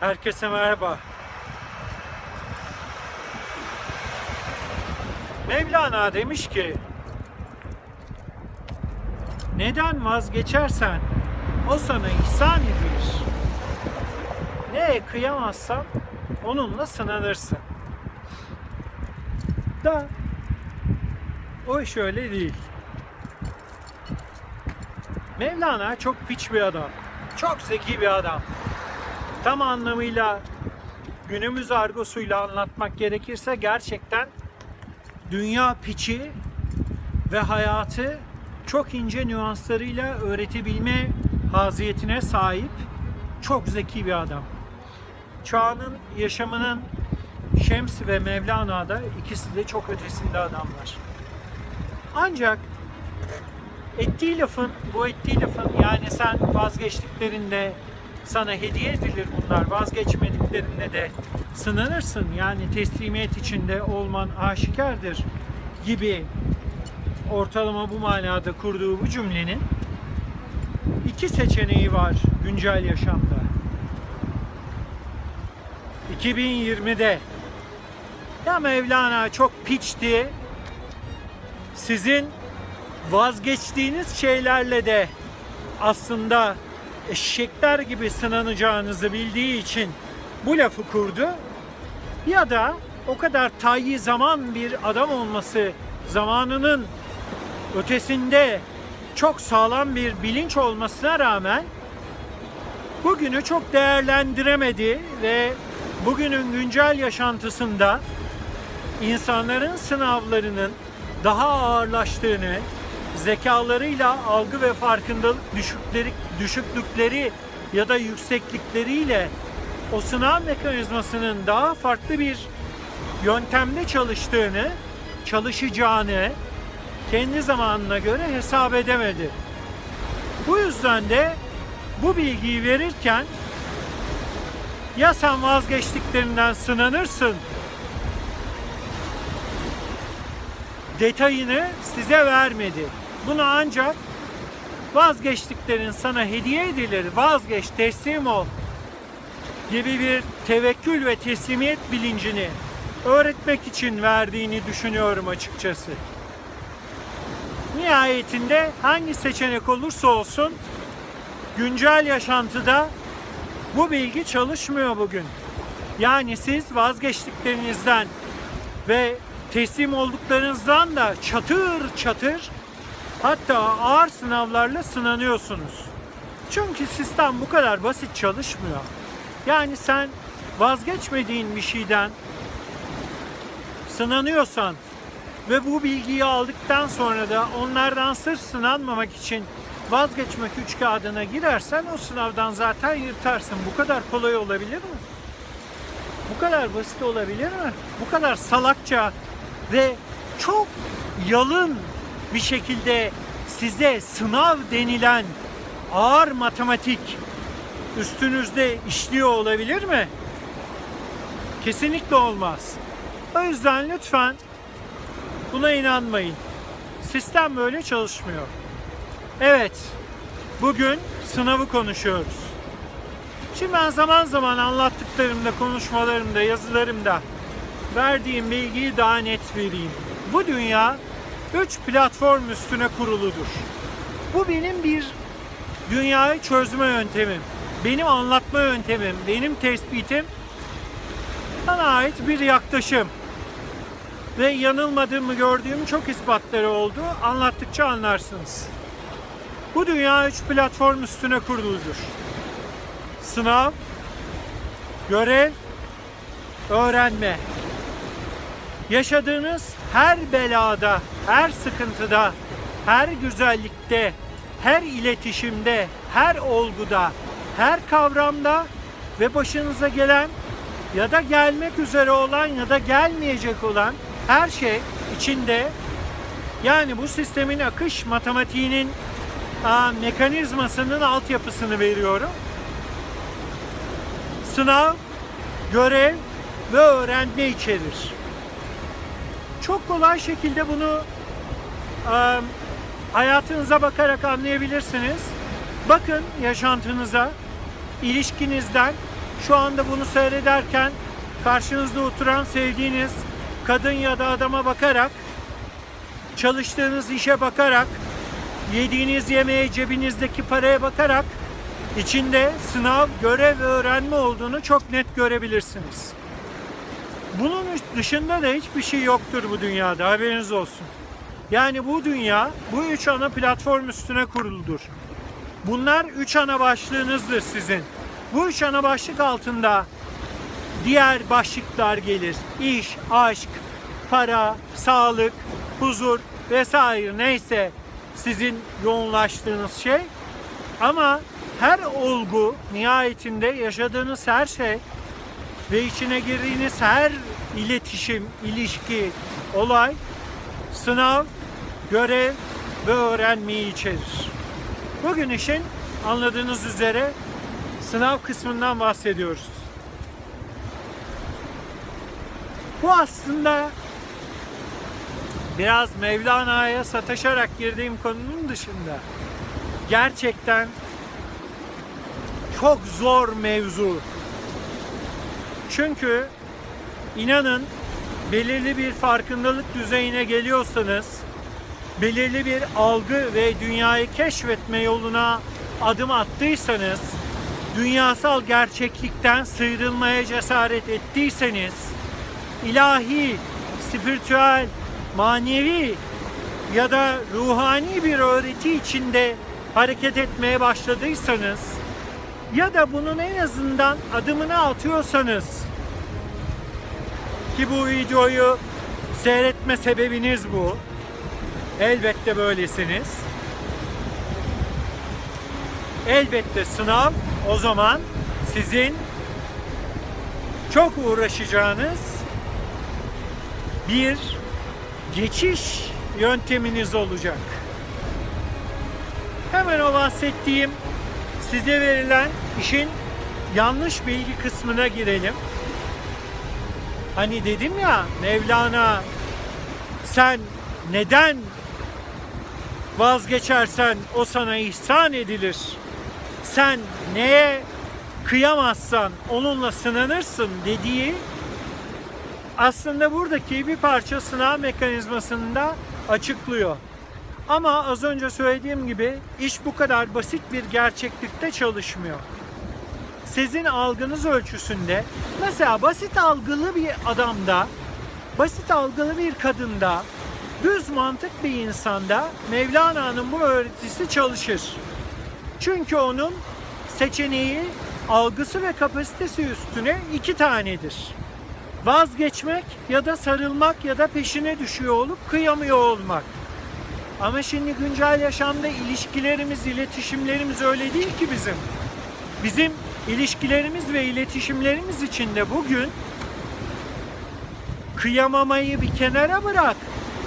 Herkese merhaba. Mevlana demiş ki neden vazgeçersen o sana ihsan edilir. Neye kıyamazsan onunla sınanırsın. Da o iş öyle değil. Mevlana çok piç bir adam. Çok zeki bir adam. Tam anlamıyla günümüz argosuyla anlatmak gerekirse gerçekten dünya piçi ve hayatı çok ince nüanslarıyla öğretebilme haziyetine sahip çok zeki bir adam. Çağının yaşamının Şems ve Mevlana'da ikisi de çok ötesinde adamlar. Ancak ettiği lafın, bu ettiği lafın yani sen vazgeçtiklerinde sana hediye edilir bunlar, vazgeçmediklerinde de sınanırsın. Yani teslimiyet içinde olman aşikardır gibi ortalama bu manada kurduğu bu cümlenin iki seçeneği var güncel yaşamda. 2020'de ya Mevlana çok piçti. Sizin vazgeçtiğiniz şeylerle de aslında eşekler gibi sınanacağınızı bildiği için bu lafı kurdu. Ya da o kadar tayyi zaman bir adam olması zamanının ötesinde çok sağlam bir bilinç olmasına rağmen bugünü çok değerlendiremedi ve bugünün güncel yaşantısında insanların sınavlarının daha ağırlaştığını, zekalarıyla algı ve farkındalık düşükleri, düşüklükleri ya da yükseklikleriyle o sınav mekanizmasının daha farklı bir yöntemde çalıştığını, çalışacağını kendi zamanına göre hesap edemedi. Bu yüzden de bu bilgiyi verirken ya sen vazgeçtiklerinden sınanırsın detayını size vermedi. Bunu ancak vazgeçtiklerin sana hediye edilir, vazgeç, teslim ol gibi bir tevekkül ve teslimiyet bilincini öğretmek için verdiğini düşünüyorum açıkçası. Nihayetinde hangi seçenek olursa olsun güncel yaşantıda bu bilgi çalışmıyor bugün. Yani siz vazgeçtiklerinizden ve teslim olduklarınızdan da çatır çatır hatta ağır sınavlarla sınanıyorsunuz. Çünkü sistem bu kadar basit çalışmıyor. Yani sen vazgeçmediğin bir şeyden sınanıyorsan ve bu bilgiyi aldıktan sonra da onlardan sırf sınanmamak için vazgeçmek üç kağıdına girersen o sınavdan zaten yırtarsın. Bu kadar kolay olabilir mi? Bu kadar basit olabilir mi? Bu kadar salakça ve çok yalın bir şekilde size sınav denilen ağır matematik üstünüzde işliyor olabilir mi? Kesinlikle olmaz. O yüzden lütfen buna inanmayın. Sistem böyle çalışmıyor. Evet, bugün sınavı konuşuyoruz. Şimdi ben zaman zaman anlattıklarımda, konuşmalarımda, yazılarımda verdiğim bilgiyi daha net vereyim. Bu dünya üç platform üstüne kuruludur. Bu benim bir dünyayı çözme yöntemim. Benim anlatma yöntemim, benim tespitim bana ait bir yaklaşım. Ve yanılmadığımı gördüğüm çok ispatları oldu. Anlattıkça anlarsınız. Bu dünya üç platform üstüne kuruludur. Sınav, görev, öğrenme. Yaşadığınız her belada, her sıkıntıda, her güzellikte, her iletişimde, her olguda, her kavramda ve başınıza gelen ya da gelmek üzere olan ya da gelmeyecek olan her şey içinde yani bu sistemin akış matematiğinin aa, mekanizmasının altyapısını veriyorum. Sınav, görev ve öğrenme içerir. Çok kolay şekilde bunu aa, hayatınıza bakarak anlayabilirsiniz. Bakın yaşantınıza, ilişkinizden şu anda bunu seyrederken karşınızda oturan sevdiğiniz kadın ya da adama bakarak, çalıştığınız işe bakarak, yediğiniz yemeğe, cebinizdeki paraya bakarak içinde sınav, görev ve öğrenme olduğunu çok net görebilirsiniz. Bunun dışında da hiçbir şey yoktur bu dünyada haberiniz olsun. Yani bu dünya bu üç ana platform üstüne kuruludur. Bunlar üç ana başlığınızdır sizin. Bu üç ana başlık altında diğer başlıklar gelir. İş, aşk, para, sağlık, huzur vesaire neyse sizin yoğunlaştığınız şey. Ama her olgu nihayetinde yaşadığınız her şey ve içine girdiğiniz her iletişim, ilişki, olay sınav, görev ve öğrenmeyi içerir. Bugün işin anladığınız üzere sınav kısmından bahsediyoruz. Bu aslında biraz Mevlana'ya sataşarak girdiğim konunun dışında gerçekten çok zor mevzu. Çünkü inanın belirli bir farkındalık düzeyine geliyorsanız, belirli bir algı ve dünyayı keşfetme yoluna adım attıysanız, dünyasal gerçeklikten sıyrılmaya cesaret ettiyseniz, ilahi, spiritüel, manevi ya da ruhani bir öğreti içinde hareket etmeye başladıysanız ya da bunun en azından adımını atıyorsanız ki bu videoyu seyretme sebebiniz bu. Elbette böylesiniz. Elbette sınav o zaman sizin çok uğraşacağınız bir geçiş yönteminiz olacak. Hemen o bahsettiğim size verilen işin yanlış bilgi kısmına girelim. Hani dedim ya Mevlana sen neden vazgeçersen o sana ihsan edilir. Sen neye kıyamazsan onunla sınanırsın dediği aslında buradaki bir parça sınav mekanizmasını da açıklıyor. Ama az önce söylediğim gibi iş bu kadar basit bir gerçeklikte çalışmıyor. Sizin algınız ölçüsünde mesela basit algılı bir adamda, basit algılı bir kadında, düz mantık bir insanda Mevlana'nın bu öğretisi çalışır. Çünkü onun seçeneği algısı ve kapasitesi üstüne iki tanedir. Vazgeçmek ya da sarılmak ya da peşine düşüyor olup kıyamıyor olmak. Ama şimdi güncel yaşamda ilişkilerimiz, iletişimlerimiz öyle değil ki bizim. Bizim ilişkilerimiz ve iletişimlerimiz içinde bugün kıyamamayı bir kenara bırak,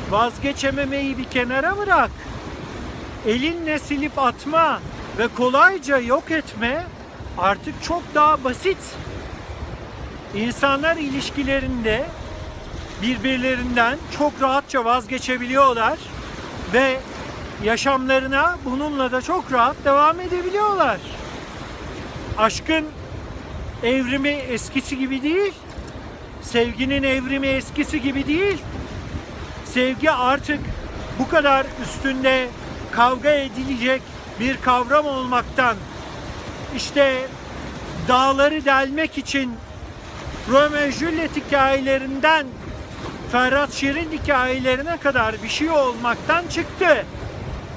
vazgeçememeyi bir kenara bırak, elinle silip atma ve kolayca yok etme artık çok daha basit. İnsanlar ilişkilerinde birbirlerinden çok rahatça vazgeçebiliyorlar ve yaşamlarına bununla da çok rahat devam edebiliyorlar. Aşkın evrimi eskisi gibi değil. Sevginin evrimi eskisi gibi değil. Sevgi artık bu kadar üstünde kavga edilecek bir kavram olmaktan işte dağları delmek için Romeo Juliet hikayelerinden Ferhat Şirin hikayelerine kadar bir şey olmaktan çıktı.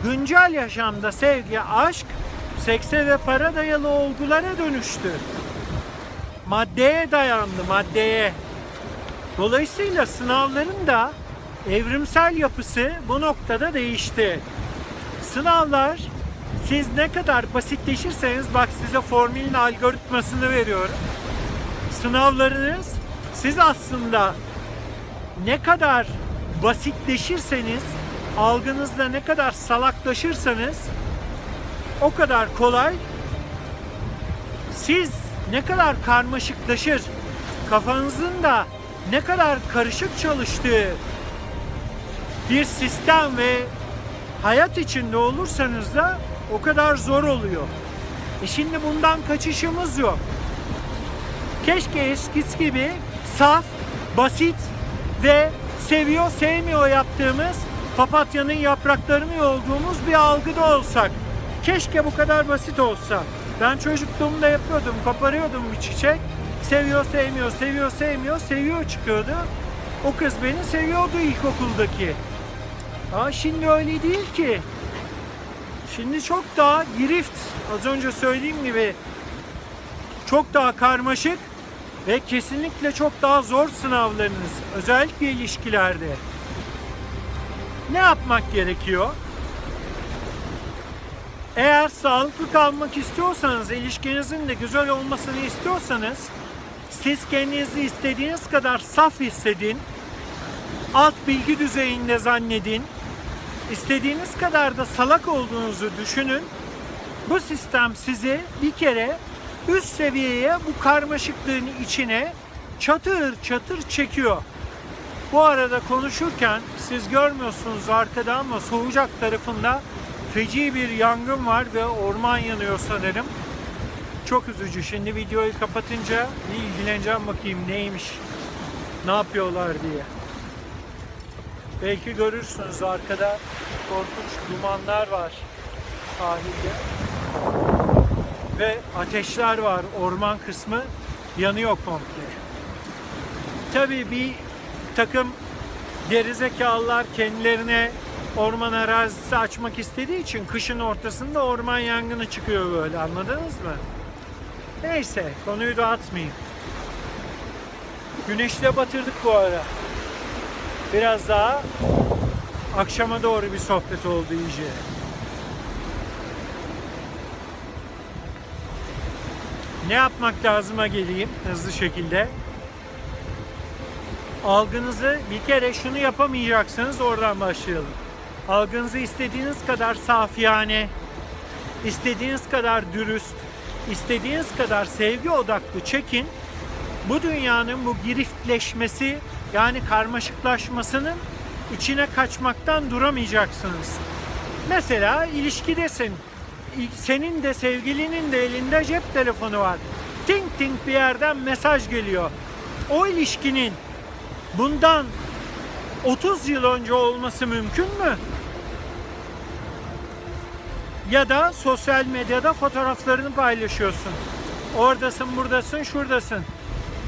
Güncel yaşamda sevgi, aşk, sekse ve para dayalı olgulara dönüştü. Maddeye dayandı, maddeye. Dolayısıyla sınavların da evrimsel yapısı bu noktada değişti. Sınavlar siz ne kadar basitleşirseniz bak size formülün algoritmasını veriyorum. Sınavlarınız siz aslında ne kadar basitleşirseniz, algınızda ne kadar salaklaşırsanız o kadar kolay. Siz ne kadar karmaşıklaşır, kafanızın da ne kadar karışık çalıştığı bir sistem ve hayat içinde olursanız da o kadar zor oluyor. E şimdi bundan kaçışımız yok. Keşke eskisi gibi saf, basit ve seviyor sevmiyor yaptığımız papatyanın yapraklarını yolduğumuz bir algıda olsak. Keşke bu kadar basit olsa. Ben çocukluğumda yapıyordum, koparıyordum bir çiçek. Seviyor sevmiyor, seviyor sevmiyor, seviyor çıkıyordu. O kız beni seviyordu ilkokuldaki. Ama şimdi öyle değil ki. Şimdi çok daha girift. Az önce söylediğim gibi çok daha karmaşık ve kesinlikle çok daha zor sınavlarınız. Özellikle ilişkilerde. Ne yapmak gerekiyor? Eğer sağlıklı kalmak istiyorsanız, ilişkinizin de güzel olmasını istiyorsanız siz kendinizi istediğiniz kadar saf hissedin. Alt bilgi düzeyinde zannedin. İstediğiniz kadar da salak olduğunuzu düşünün. Bu sistem sizi bir kere üst seviyeye bu karmaşıklığın içine çatır çatır çekiyor. Bu arada konuşurken siz görmüyorsunuz arkada ama Soğucak tarafında feci bir yangın var ve orman yanıyor sanırım. Çok üzücü. Şimdi videoyu kapatınca bir ilgileneceğim bakayım neymiş, ne yapıyorlar diye. Belki görürsünüz arkada korkunç dumanlar var sahilde. Ve ateşler var. Orman kısmı yanıyor komple. Tabii bir takım gerizekalılar kendilerine orman arazisi açmak istediği için kışın ortasında orman yangını çıkıyor böyle anladınız mı? Neyse konuyu dağıtmayayım. Güneşle batırdık bu ara. Biraz daha akşama doğru bir sohbet oldu iyice. Ne yapmak lazıma geleyim hızlı şekilde. Algınızı bir kere şunu yapamayacaksınız oradan başlayalım. Algınızı istediğiniz kadar safiyane, istediğiniz kadar dürüst, istediğiniz kadar sevgi odaklı çekin. Bu dünyanın bu giriftleşmesi yani karmaşıklaşmasının içine kaçmaktan duramayacaksınız. Mesela ilişkidesin. Senin de sevgilinin de elinde cep telefonu var. Ting ting bir yerden mesaj geliyor. O ilişkinin bundan 30 yıl önce olması mümkün mü? Ya da sosyal medyada fotoğraflarını paylaşıyorsun. Oradasın, buradasın, şuradasın.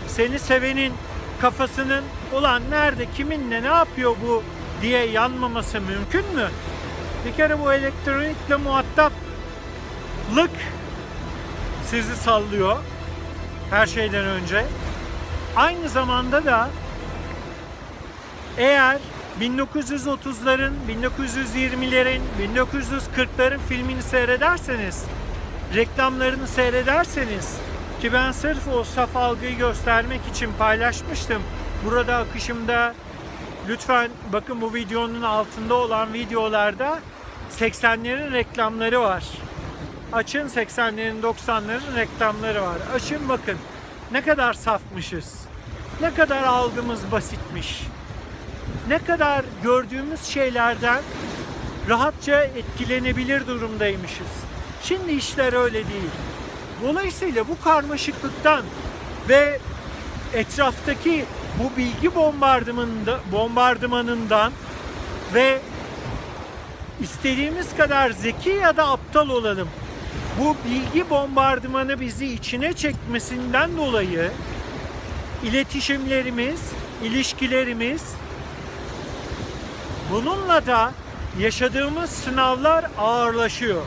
Seni sevenin kafasının ulan nerede, kiminle, ne yapıyor bu diye yanmaması mümkün mü? Bir kere bu elektronikle muhataplık sizi sallıyor her şeyden önce. Aynı zamanda da eğer 1930'ların, 1920'lerin, 1940'ların filmini seyrederseniz, reklamlarını seyrederseniz ki ben sırf o saf algıyı göstermek için paylaşmıştım. Burada akışımda lütfen bakın bu videonun altında olan videolarda 80'lerin reklamları var. Açın 80'lerin 90'ların reklamları var. Açın bakın ne kadar safmışız. Ne kadar algımız basitmiş ne kadar gördüğümüz şeylerden rahatça etkilenebilir durumdaymışız. Şimdi işler öyle değil. Dolayısıyla bu karmaşıklıktan ve etraftaki bu bilgi bombardımanında, bombardımanından ve istediğimiz kadar zeki ya da aptal olalım. Bu bilgi bombardımanı bizi içine çekmesinden dolayı iletişimlerimiz, ilişkilerimiz Bununla da yaşadığımız sınavlar ağırlaşıyor.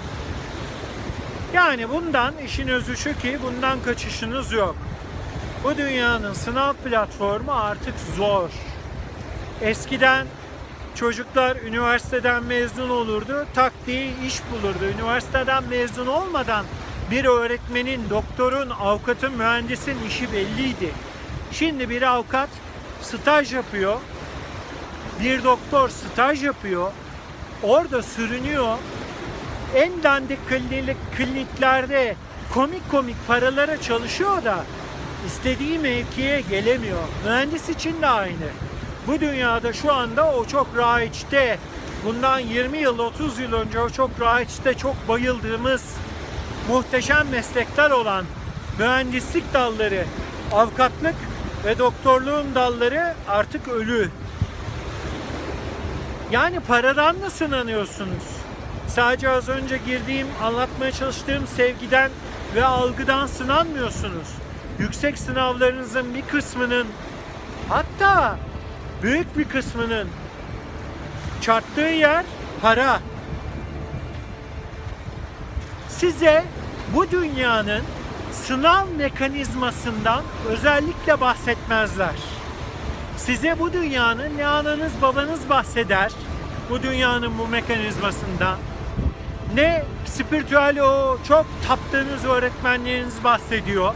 Yani bundan işin özü şu ki bundan kaçışınız yok. Bu dünyanın sınav platformu artık zor. Eskiden çocuklar üniversiteden mezun olurdu, tak diye iş bulurdu. Üniversiteden mezun olmadan bir öğretmenin, doktorun, avukatın, mühendisin işi belliydi. Şimdi bir avukat staj yapıyor, bir doktor staj yapıyor. Orada sürünüyor. En dandik klinik, kliniklerde komik komik paralara çalışıyor da istediği mevkiye gelemiyor. Mühendis için de aynı. Bu dünyada şu anda o çok rahiçte. Bundan 20 yıl, 30 yıl önce o çok rahiçte, çok bayıldığımız muhteşem meslekler olan mühendislik dalları avukatlık ve doktorluğun dalları artık ölü. Yani paradan mı sınanıyorsunuz? Sadece az önce girdiğim, anlatmaya çalıştığım sevgiden ve algıdan sınanmıyorsunuz. Yüksek sınavlarınızın bir kısmının hatta büyük bir kısmının çarptığı yer para. Size bu dünyanın sınav mekanizmasından özellikle bahsetmezler. Size bu dünyanın ne ananız babanız bahseder bu dünyanın bu mekanizmasından ne spiritüel o çok taptığınız öğretmenleriniz bahsediyor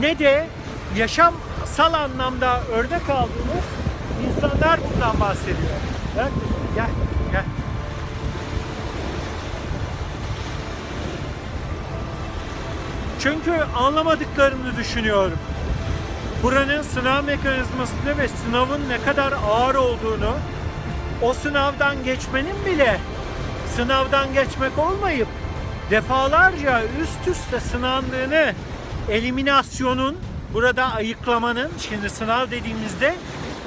ne de yaşamsal anlamda örnek aldığınız insanlar bundan bahsediyor. Gel, gel, gel. Çünkü anlamadıklarını düşünüyorum. Buranın sınav mekanizmasını ve sınavın ne kadar ağır olduğunu, o sınavdan geçmenin bile sınavdan geçmek olmayıp defalarca üst üste sınandığını, eliminasyonun, burada ayıklamanın, şimdi sınav dediğimizde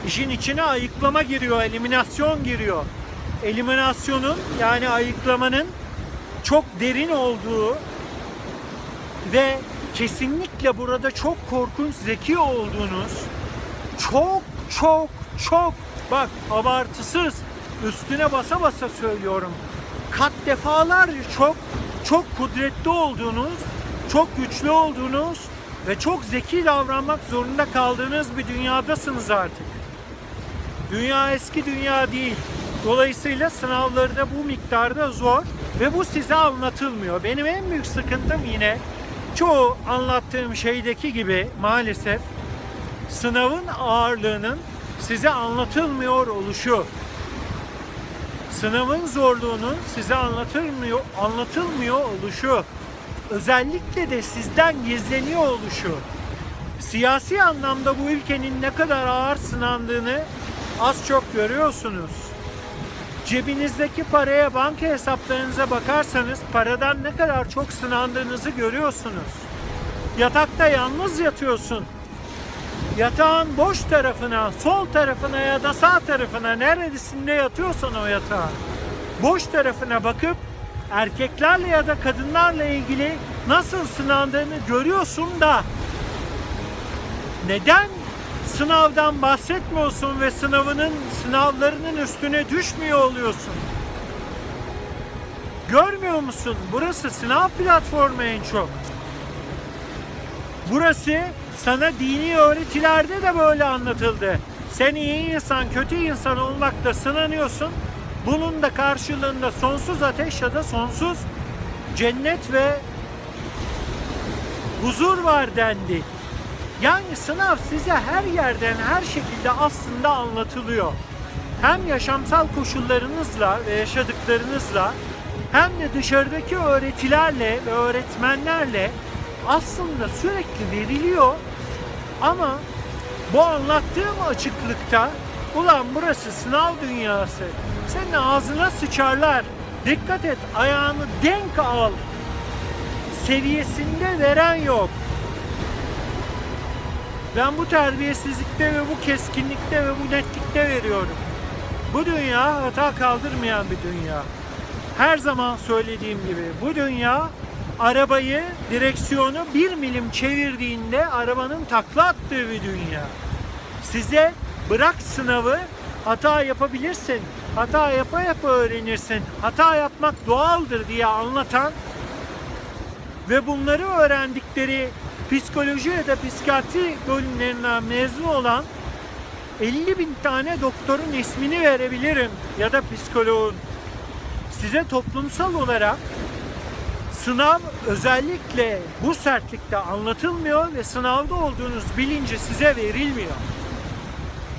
işin içine ayıklama giriyor, eliminasyon giriyor. Eliminasyonun yani ayıklamanın çok derin olduğu ve kesinlikle burada çok korkunç zeki olduğunuz çok çok çok bak abartısız üstüne basa basa söylüyorum kat defalarca çok çok kudretli olduğunuz çok güçlü olduğunuz ve çok zeki davranmak zorunda kaldığınız bir dünyadasınız artık. Dünya eski dünya değil. Dolayısıyla sınavları da bu miktarda zor ve bu size anlatılmıyor. Benim en büyük sıkıntım yine çoğu anlattığım şeydeki gibi maalesef sınavın ağırlığının size anlatılmıyor oluşu. Sınavın zorluğunun size anlatılmıyor, anlatılmıyor oluşu. Özellikle de sizden gizleniyor oluşu. Siyasi anlamda bu ülkenin ne kadar ağır sınandığını az çok görüyorsunuz. Cebinizdeki paraya, banka hesaplarınıza bakarsanız paradan ne kadar çok sınandığınızı görüyorsunuz. Yatakta yalnız yatıyorsun. Yatağın boş tarafına, sol tarafına ya da sağ tarafına neresinde yatıyorsan o yatağın boş tarafına bakıp erkeklerle ya da kadınlarla ilgili nasıl sınandığını görüyorsun da neden sınavdan bahsetmiyorsun ve sınavının sınavlarının üstüne düşmüyor oluyorsun? Görmüyor musun? Burası sınav platformu en çok. Burası sana dini öğretilerde de böyle anlatıldı. Sen iyi insan, kötü insan olmakla sınanıyorsun. Bunun da karşılığında sonsuz ateş ya da sonsuz cennet ve huzur var dendi. Yani sınav size her yerden, her şekilde aslında anlatılıyor. Hem yaşamsal koşullarınızla ve yaşadıklarınızla hem de dışarıdaki öğretilerle ve öğretmenlerle aslında sürekli veriliyor. Ama bu anlattığım açıklıkta ulan burası sınav dünyası. Senin ağzına sıçarlar. Dikkat et ayağını denk al. Seviyesinde veren yok. Ben bu terbiyesizlikte ve bu keskinlikte ve bu netlikte veriyorum. Bu dünya hata kaldırmayan bir dünya. Her zaman söylediğim gibi bu dünya arabayı direksiyonu bir milim çevirdiğinde arabanın takla attığı bir dünya. Size bırak sınavı hata yapabilirsin. Hata yapa yapa öğrenirsin. Hata yapmak doğaldır diye anlatan ve bunları öğrendikleri psikoloji ya da psikiyatri bölümlerinden mezun olan 50 bin tane doktorun ismini verebilirim ya da psikoloğun. Size toplumsal olarak sınav özellikle bu sertlikte anlatılmıyor ve sınavda olduğunuz bilinci size verilmiyor.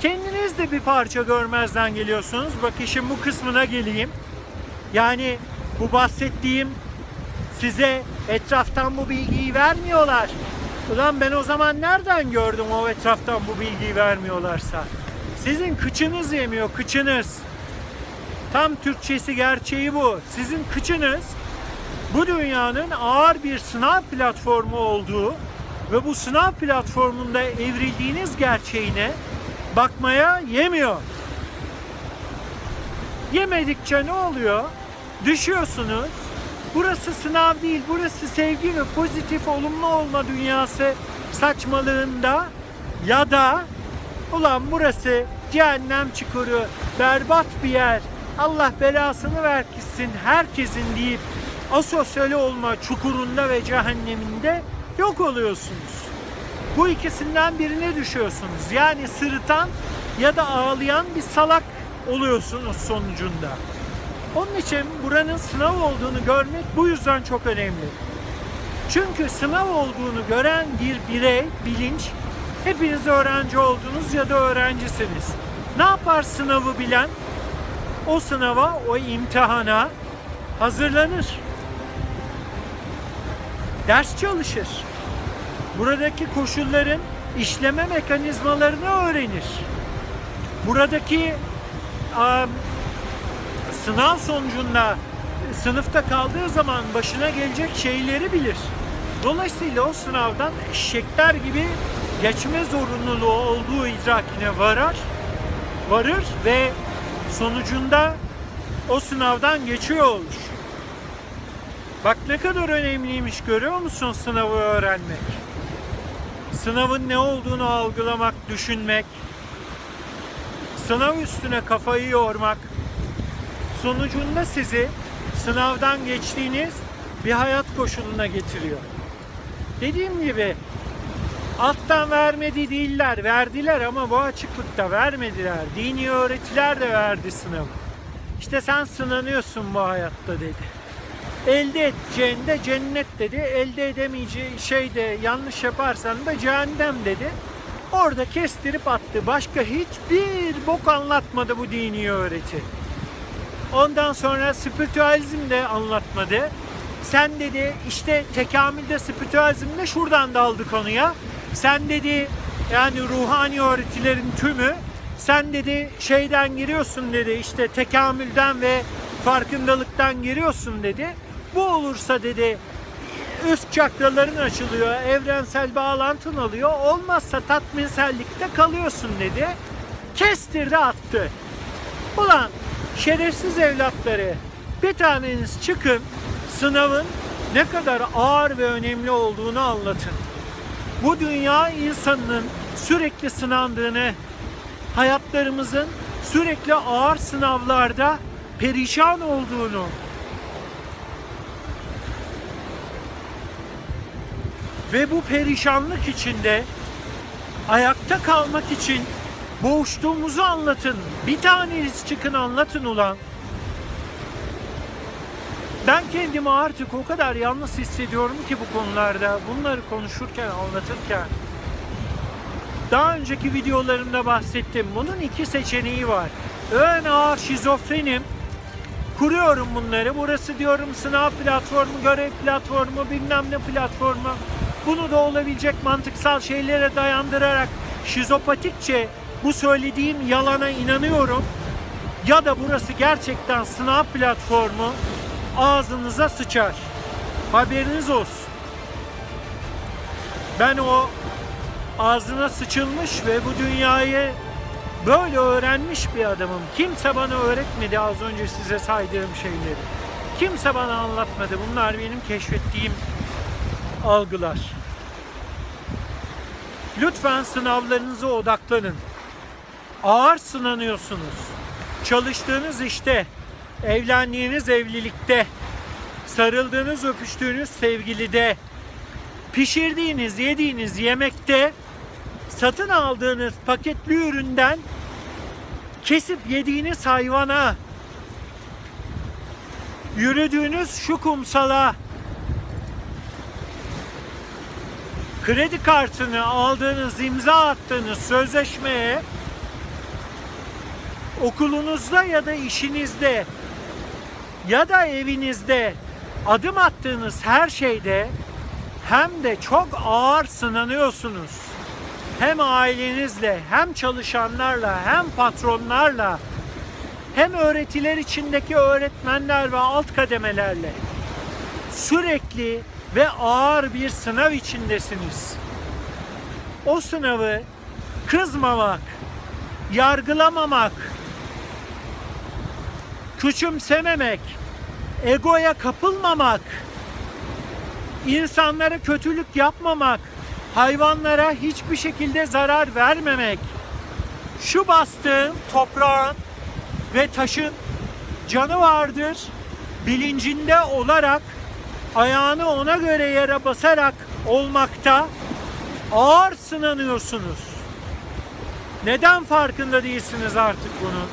Kendiniz de bir parça görmezden geliyorsunuz. Bak işin bu kısmına geleyim. Yani bu bahsettiğim size etraftan bu bilgiyi vermiyorlar. Ulan ben o zaman nereden gördüm o etraftan bu bilgiyi vermiyorlarsa? Sizin kıçınız yemiyor, kıçınız. Tam Türkçesi gerçeği bu. Sizin kıçınız bu dünyanın ağır bir sınav platformu olduğu ve bu sınav platformunda evrildiğiniz gerçeğine bakmaya yemiyor. Yemedikçe ne oluyor? Düşüyorsunuz. Burası sınav değil, burası sevgi ve pozitif olumlu olma dünyası saçmalığında ya da ulan burası cehennem çukuru, berbat bir yer, Allah belasını versin herkesin deyip asosyal olma çukurunda ve cehenneminde yok oluyorsunuz. Bu ikisinden birine düşüyorsunuz. Yani sırıtan ya da ağlayan bir salak oluyorsunuz sonucunda. Onun için buranın sınav olduğunu görmek bu yüzden çok önemli. Çünkü sınav olduğunu gören bir birey, bilinç, hepiniz öğrenci oldunuz ya da öğrencisiniz. Ne yapar sınavı bilen? O sınava, o imtihana hazırlanır. Ders çalışır. Buradaki koşulların işleme mekanizmalarını öğrenir. Buradaki am, sınav sonucunda sınıfta kaldığı zaman başına gelecek şeyleri bilir. Dolayısıyla o sınavdan eşekler gibi geçme zorunluluğu olduğu idrakine varar, varır ve sonucunda o sınavdan geçiyor olur. Bak ne kadar önemliymiş görüyor musun sınavı öğrenmek? Sınavın ne olduğunu algılamak, düşünmek, sınav üstüne kafayı yormak, sonucunda sizi sınavdan geçtiğiniz bir hayat koşuluna getiriyor. Dediğim gibi alttan vermedi değiller, verdiler ama bu açıklıkta vermediler. Dini öğretiler de verdi sınavı. İşte sen sınanıyorsun bu hayatta dedi. Elde edeceğinde cennet dedi, elde edemeyeceği şey de yanlış yaparsan da cehennem dedi. Orada kestirip attı. Başka hiçbir bok anlatmadı bu dini öğreti. Ondan sonra spiritüalizm de anlatmadı. Sen dedi işte tekamülde spiritüalizmde şuradan daldı konuya. Sen dedi yani ruhani öğretilerin tümü sen dedi şeyden giriyorsun dedi işte tekamülden ve farkındalıktan giriyorsun dedi. Bu olursa dedi üst çakraların açılıyor, evrensel bağlantın alıyor. Olmazsa tatminsellikte kalıyorsun dedi. Kestirdi attı. Ulan şerefsiz evlatları bir taneniz çıkın sınavın ne kadar ağır ve önemli olduğunu anlatın. Bu dünya insanının sürekli sınandığını, hayatlarımızın sürekli ağır sınavlarda perişan olduğunu, ve bu perişanlık içinde ayakta kalmak için boğuştuğumuzu anlatın. Bir taneniz çıkın anlatın ulan. Ben kendimi artık o kadar yalnız hissediyorum ki bu konularda. Bunları konuşurken, anlatırken. Daha önceki videolarımda bahsettim. Bunun iki seçeneği var. Ön ağır şizofrenim. Kuruyorum bunları. Burası diyorum sınav platformu, görev platformu, bilmem ne platformu. Bunu da olabilecek mantıksal şeylere dayandırarak şizopatikçe bu söylediğim yalana inanıyorum. Ya da burası gerçekten sınav platformu ağzınıza sıçar. Haberiniz olsun. Ben o ağzına sıçılmış ve bu dünyayı böyle öğrenmiş bir adamım. Kimse bana öğretmedi az önce size saydığım şeyleri. Kimse bana anlatmadı. Bunlar benim keşfettiğim algılar. Lütfen sınavlarınıza odaklanın. Ağır sınanıyorsunuz. Çalıştığınız işte, evlendiğiniz evlilikte, sarıldığınız, öpüştüğünüz sevgilide, pişirdiğiniz, yediğiniz yemekte, satın aldığınız paketli üründen kesip yediğiniz hayvana, yürüdüğünüz şu kumsala, kredi kartını aldığınız, imza attığınız sözleşmeye okulunuzda ya da işinizde ya da evinizde adım attığınız her şeyde hem de çok ağır sınanıyorsunuz. Hem ailenizle, hem çalışanlarla, hem patronlarla, hem öğretiler içindeki öğretmenler ve alt kademelerle sürekli ve ağır bir sınav içindesiniz. o sınavı kızmamak, yargılamamak, küçümsememek, egoya kapılmamak, insanlara kötülük yapmamak, hayvanlara hiçbir şekilde zarar vermemek, şu bastığın toprağın ve taşın canı vardır bilincinde olarak ayağını ona göre yere basarak olmakta ağır sınanıyorsunuz. Neden farkında değilsiniz artık bunun?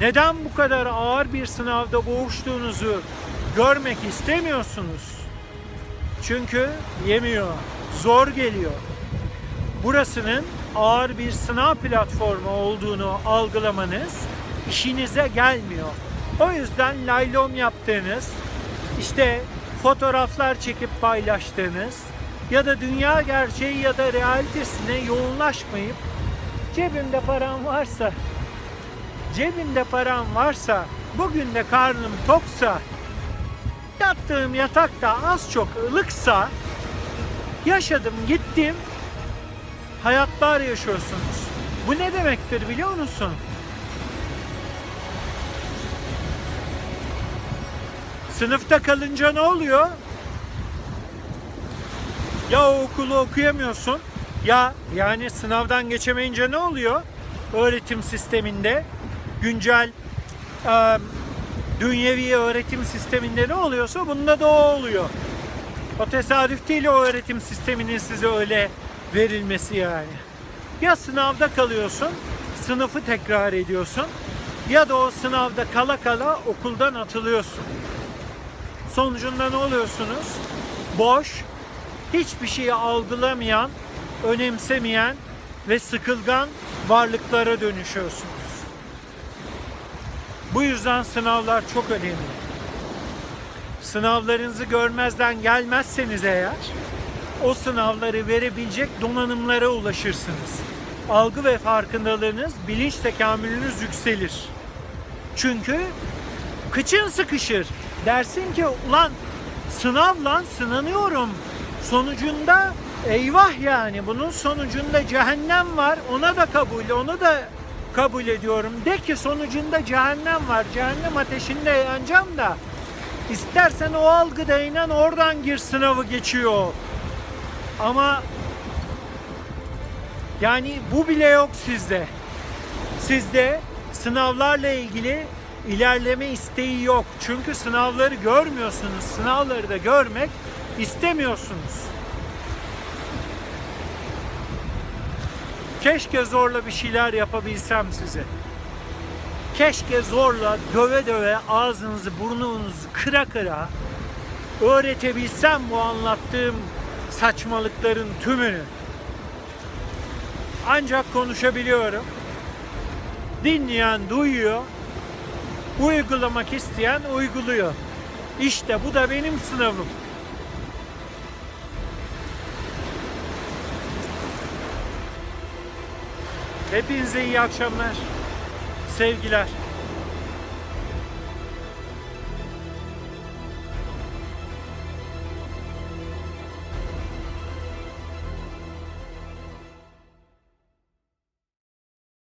Neden bu kadar ağır bir sınavda boğuştuğunuzu görmek istemiyorsunuz? Çünkü yemiyor, zor geliyor. Burasının ağır bir sınav platformu olduğunu algılamanız işinize gelmiyor. O yüzden laylom yaptığınız, işte fotoğraflar çekip paylaştığınız ya da dünya gerçeği ya da realitesine yoğunlaşmayıp cebimde param varsa cebimde param varsa bugün de karnım toksa yattığım yatakta az çok ılıksa yaşadım gittim hayatlar yaşıyorsunuz. Bu ne demektir biliyor musun? Sınıfta kalınca ne oluyor? Ya o okulu okuyamıyorsun ya yani sınavdan geçemeyince ne oluyor? Öğretim sisteminde güncel e, dünyevi öğretim sisteminde ne oluyorsa bunda da o oluyor. O tesadüf değil o öğretim sisteminin size öyle verilmesi yani. Ya sınavda kalıyorsun, sınıfı tekrar ediyorsun ya da o sınavda kala kala okuldan atılıyorsun. Sonucunda ne oluyorsunuz? Boş, hiçbir şeyi algılamayan, önemsemeyen ve sıkılgan varlıklara dönüşüyorsunuz. Bu yüzden sınavlar çok önemli. Sınavlarınızı görmezden gelmezseniz eğer o sınavları verebilecek donanımlara ulaşırsınız. Algı ve farkındalığınız, bilinç tekamülünüz yükselir. Çünkü kıçın sıkışır. Dersin ki ulan sınav lan sınanıyorum. Sonucunda eyvah yani bunun sonucunda cehennem var. Ona da kabul, onu da kabul ediyorum. De ki sonucunda cehennem var. Cehennem ateşinde yanacağım da. İstersen o algıda inan oradan gir sınavı geçiyor. Ama yani bu bile yok sizde. Sizde sınavlarla ilgili ilerleme isteği yok. Çünkü sınavları görmüyorsunuz. Sınavları da görmek istemiyorsunuz. Keşke zorla bir şeyler yapabilsem size. Keşke zorla döve döve ağzınızı burnunuzu kıra kıra öğretebilsem bu anlattığım saçmalıkların tümünü. Ancak konuşabiliyorum. Dinleyen duyuyor. Uygulamak isteyen uyguluyor. İşte bu da benim sınavım. Hepinize iyi akşamlar. Sevgiler.